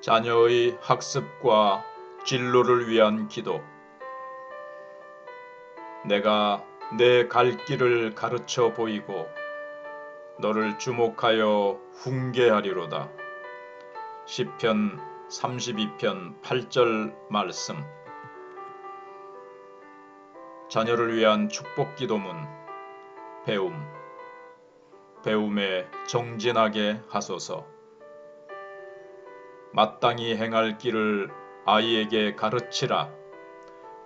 자녀의 학습과 진로를 위한 기도. 내가 내 갈 길을 가르쳐 보이고 너를 주목하여 훈계하리로다. 시편 32편 8절 말씀. 자녀를 위한 축복 기도문. 배움. 배움에 정진하게 하소서. 마땅히 행할 길을 아이에게 가르치라.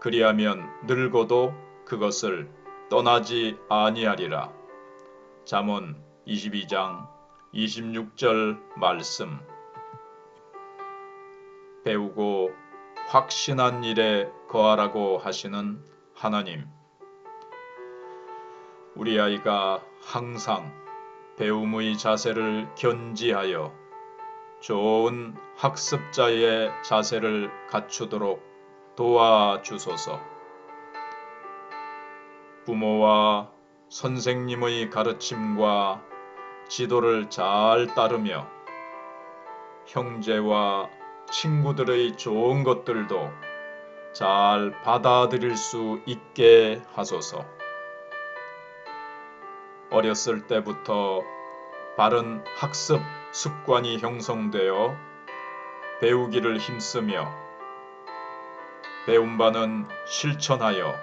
그리하면 늙어도 그것을 떠나지 아니하리라. 잠언 22장 26절 말씀. 배우고 확신한 일에 거하라고 하시는 하나님. 우리 아이가 항상 배움의 자세를 견지하여 좋은 학습자의 자세를 갖추도록 도와주소서. 부모와 선생님의 가르침과 지도를 잘 따르며 형제와 친구들의 좋은 것들도 잘 받아들일 수 있게 하소서. 어렸을 때부터 바른 학습 습관이 형성되어 배우기를 힘쓰며 배운 바는 실천하여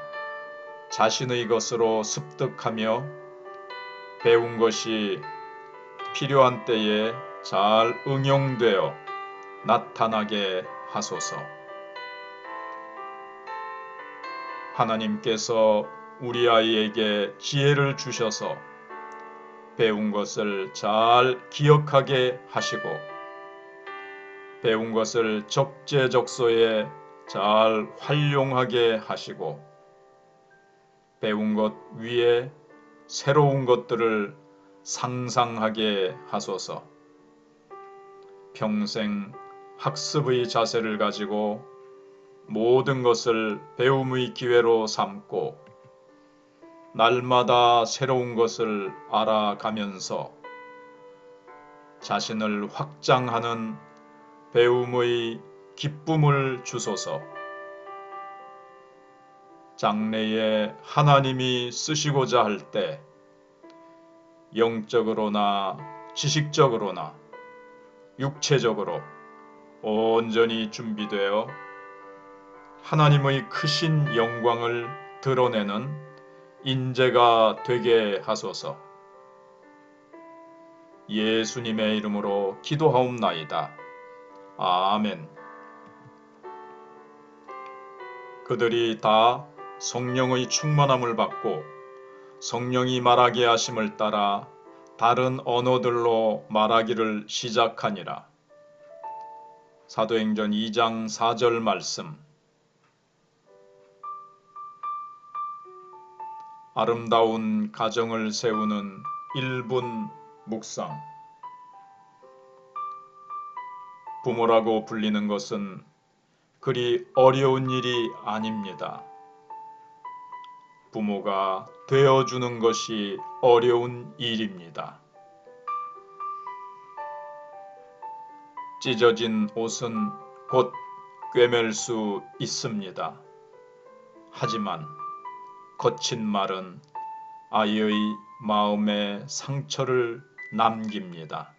자신의 것으로 습득하며 배운 것이 필요한 때에 잘 응용되어 나타나게 하소서. 하나님께서 우리 아이에게 지혜를 주셔서 배운 것을 잘 기억하게 하시고 배운 것을 적재적소에 잘 활용하게 하시고 배운 것 위에 새로운 것들을 상상하게 하소서. 평생 학습의 자세를 가지고 모든 것을 배움의 기회로 삼고 날마다 새로운 것을 알아가면서 자신을 확장하는 배움의 기쁨을 주소서. 장래에 하나님이 쓰시고자 할 때 영적으로나 지식적으로나 육체적으로 온전히 준비되어 하나님의 크신 영광을 드러내는 인재가 되게 하소서. 예수님의 이름으로 기도하옵나이다. 아멘. 그들이 다 성령의 충만함을 받고 성령이 말하게 하심을 따라 다른 언어들로 말하기를 시작하니라. 사도행전 2장 4절 말씀. 아름다운 가정을 세우는 1분 묵상. 부모라고 불리는 것은 그리 어려운 일이 아닙니다. 부모가 되어주는 것이 어려운 일입니다. 찢어진 옷은 곧 꿰맬 수 있습니다. 하지만 거친 말은 아이의 마음에 상처를 남깁니다.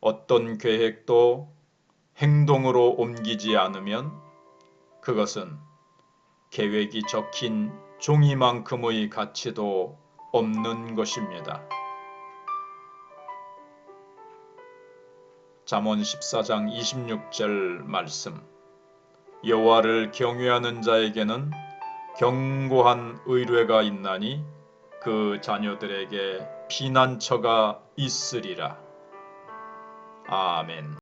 어떤 계획도 행동으로 옮기지 않으면 그것은 계획이 적힌 종이만큼의 가치도 없는 것입니다. 잠언 14장 26절 말씀 여호와를 경외하는 자에게는 견고한 의뢰가 있나니 그 자녀들에게 피난처가 있으리라. 아멘.